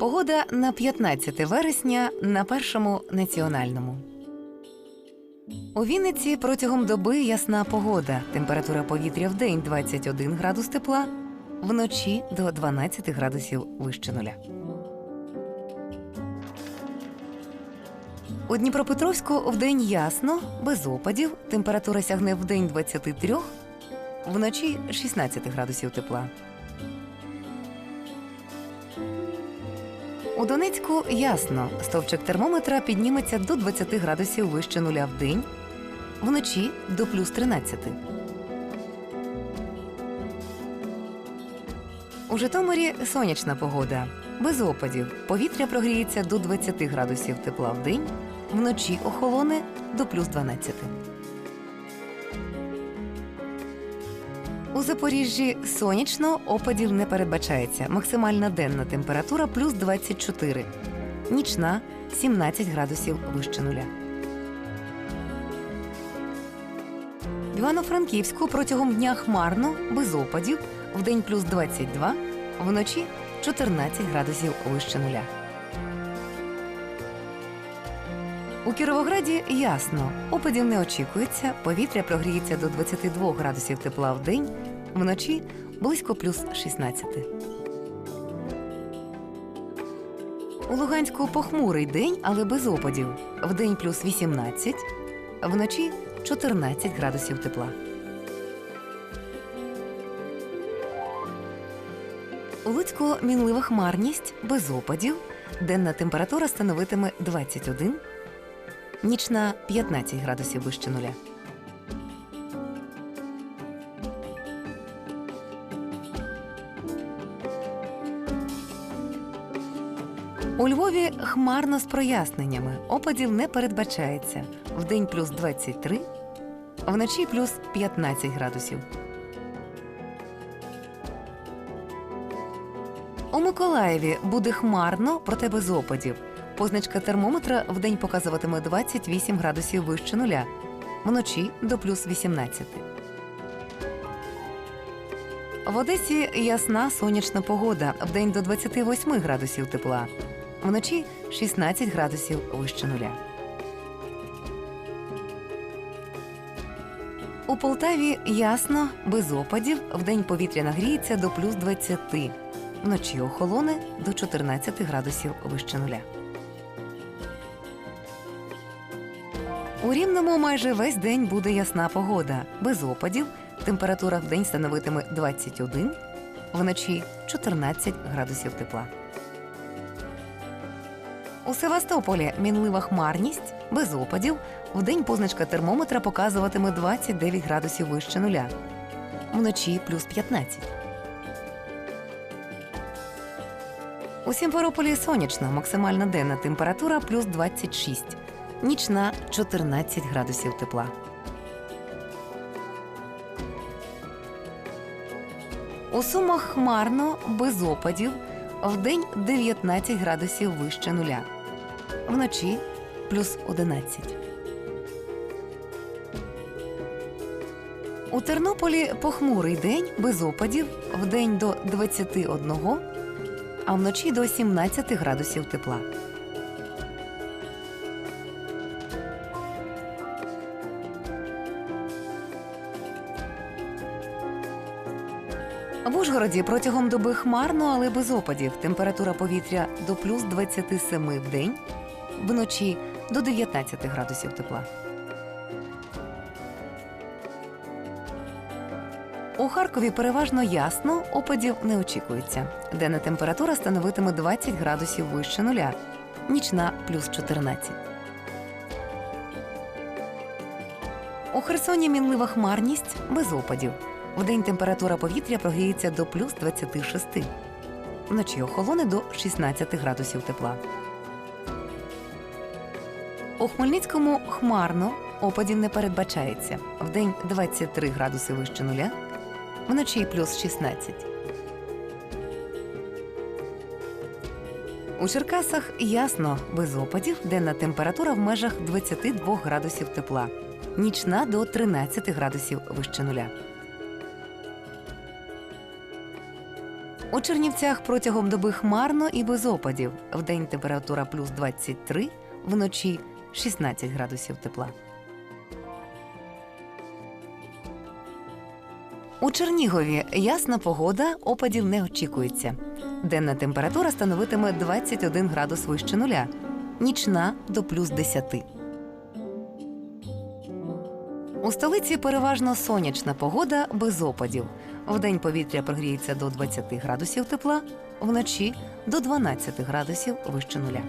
Погода на 15 вересня на першому національному. У Вінниці протягом доби ясна погода. Температура повітря в день 21 градус тепла, вночі до 12 градусів вище нуля. У Дніпропетровську вдень ясно, без опадів. Температура сягне в день 23, вночі 16 градусів тепла. У Донецьку ясно, стовпчик термометра підніметься до 20 градусів вище нуля в день, вночі до плюс 13. У Житомирі сонячна погода. Без опадів. Повітря прогріється до 20 градусів тепла в день, вночі охолоне до плюс 12. У Запоріжжі сонячно опадів не передбачається. Максимальна денна температура плюс 24, нічна 17 градусів вище нуля. В Івано-Франківську протягом дня хмарно, без опадів, вдень плюс 22, вночі 14 градусів вище нуля. У Кіровограді ясно, опадів не очікується, повітря прогріється до 22 градусів тепла в день, вночі близько плюс 16. У Луганську похмурий день, але без опадів. Вдень плюс 18, вночі 14 градусів тепла. У Луцьку мінлива хмарність без опадів. Денна температура становитиме 21, нічна 15 градусів вище нуля. У Львові хмарно з проясненнями. Опадів не передбачається. Вдень плюс 23, вночі плюс 15 градусів. У Миколаєві буде хмарно, проте без опадів. Позначка термометра вдень показуватиме 28 градусів вище нуля, вночі до плюс 18. В Одесі ясна сонячна погода. Вдень до 28 градусів тепла, вночі 16 градусів вище нуля. У Полтаві ясно, без опадів. Вдень повітря нагріється до плюс 20, вночі охолоне до 14 градусів вище нуля. У Рівному майже весь день буде ясна погода, без опадів. Температура в день становитиме 21, вночі 14 градусів тепла. У Севастополі мінлива хмарність, без опадів. Вдень позначка термометра показуватиме 29 градусів вище нуля, вночі плюс 15. У Сімферополі сонячно, максимальна денна температура плюс 26, нічна 14 градусів тепла. У Сумах хмарно, без опадів, вдень 19 градусів вище нуля, вночі плюс 11. У Тернополі похмурий день без опадів, вдень до 21, а вночі до 17 градусів тепла. В Ужгороді протягом доби хмарно, але без опадів. Температура повітря до плюс 27 в день, вночі до 19 градусів тепла. У Харкові переважно ясно, опадів не очікується. Денна температура становитиме 20 градусів вище нуля, нічна плюс 14. У Херсоні мінлива хмарність без опадів. Вдень температура повітря прогріється до плюс 26. Вночі охолоне до 16 градусів тепла. У Хмельницькому хмарно, опадів не передбачається. Вдень 23 градуси вище нуля, вночі плюс 16. У Черкасах ясно, без опадів, денна температура в межах 22 градусів тепла, нічна до 13 градусів вище нуля. У Чернівцях протягом доби хмарно і без опадів. Вдень температура плюс 23, вночі 16 градусів тепла. У Чернігові ясна погода, опадів не очікується. Денна температура становитиме 21 градус вище нуля, нічна до плюс 10. У столиці переважно сонячна погода без опадів. Вдень повітря прогріється до 20 градусів тепла, вночі до 12 градусів вище нуля.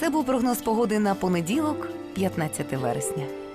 Це був прогноз погоди на понеділок, 15 вересня.